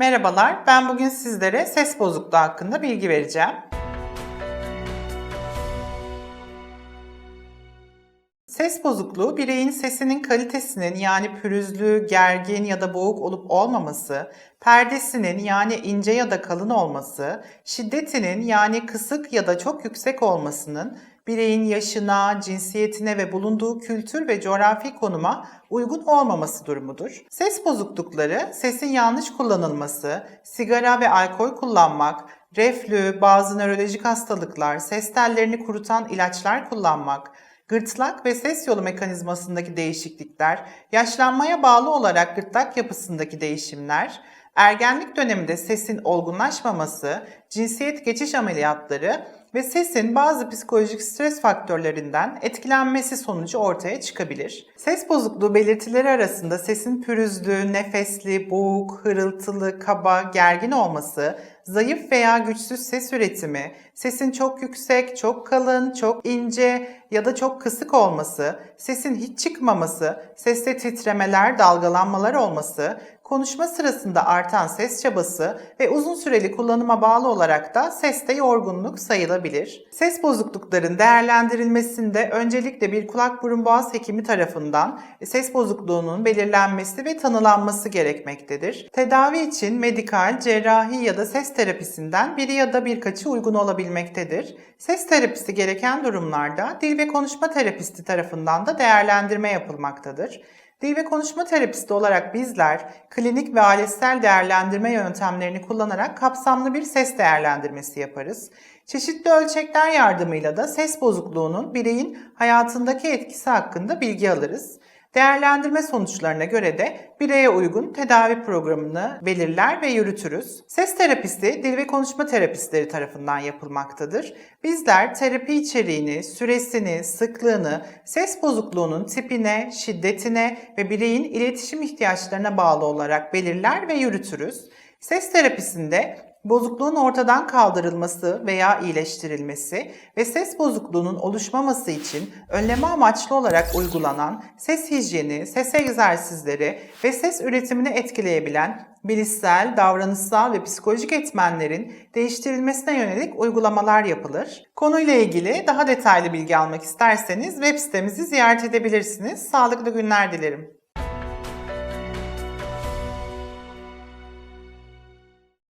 Merhabalar, ben bugün sizlere ses bozukluğu hakkında bilgi vereceğim. Ses bozukluğu bireyin sesinin kalitesinin yani pürüzlü, gergin ya da boğuk olup olmaması, perdesinin yani ince ya da kalın olması, şiddetinin yani kısık ya da çok yüksek olmasının bireyin yaşına, cinsiyetine ve bulunduğu kültür ve coğrafi konuma uygun olmaması durumudur. Ses bozuklukları, sesin yanlış kullanılması, sigara ve alkol kullanmak, reflü, bazı nörolojik hastalıklar, ses tellerini kurutan ilaçlar kullanmak, Gırtlak ve ses yolu mekanizmasındaki değişiklikler, yaşlanmaya bağlı olarak gırtlak yapısındaki değişimler, ergenlik döneminde sesin olgunlaşmaması, cinsiyet geçiş ameliyatları ve sesin bazı psikolojik stres faktörlerinden etkilenmesi sonucu ortaya çıkabilir. Ses bozukluğu belirtileri arasında sesin pürüzlü, nefesli, boğuk, hırıltılı, kaba, gergin olması, zayıf veya güçsüz ses üretimi, sesin çok yüksek, çok kalın, çok ince ya da çok kısık olması, sesin hiç çıkmaması, seste titremeler, dalgalanmalar olması, konuşma sırasında artan ses çabası ve uzun süreli kullanıma bağlı olarak da seste yorgunluk sayılabilir. Ses bozuklukların değerlendirilmesinde öncelikle bir kulak burun boğaz hekimi tarafından ses bozukluğunun belirlenmesi ve tanılanması gerekmektedir. Tedavi için medikal, cerrahi ya da ses terapisinden biri ya da birkaçı uygun olabilmektedir. Ses terapisi gereken durumlarda dil ve konuşma terapisti tarafından da değerlendirme yapılmaktadır. Dil ve konuşma terapisti olarak bizler klinik ve ailesel değerlendirme yöntemlerini kullanarak kapsamlı bir ses değerlendirmesi yaparız. Çeşitli ölçekler yardımıyla da ses bozukluğunun bireyin hayatındaki etkisi hakkında bilgi alırız. Değerlendirme sonuçlarına göre de bireye uygun tedavi programını belirler ve yürütürüz. Ses terapisi dil ve konuşma terapistleri tarafından yapılmaktadır. Bizler terapi içeriğini, süresini, sıklığını, ses bozukluğunun tipine, şiddetine ve bireyin iletişim ihtiyaçlarına bağlı olarak belirler ve yürütürüz. Ses terapisinde bozukluğun ortadan kaldırılması veya iyileştirilmesi ve ses bozukluğunun oluşmaması için önleme amaçlı olarak uygulanan ses hijyeni, ses egzersizleri ve ses üretimini etkileyebilen bilişsel, davranışsal ve psikolojik etmenlerin değiştirilmesine yönelik uygulamalar yapılır. Konuyla ilgili daha detaylı bilgi almak isterseniz web sitemizi ziyaret edebilirsiniz. Sağlıklı günler dilerim.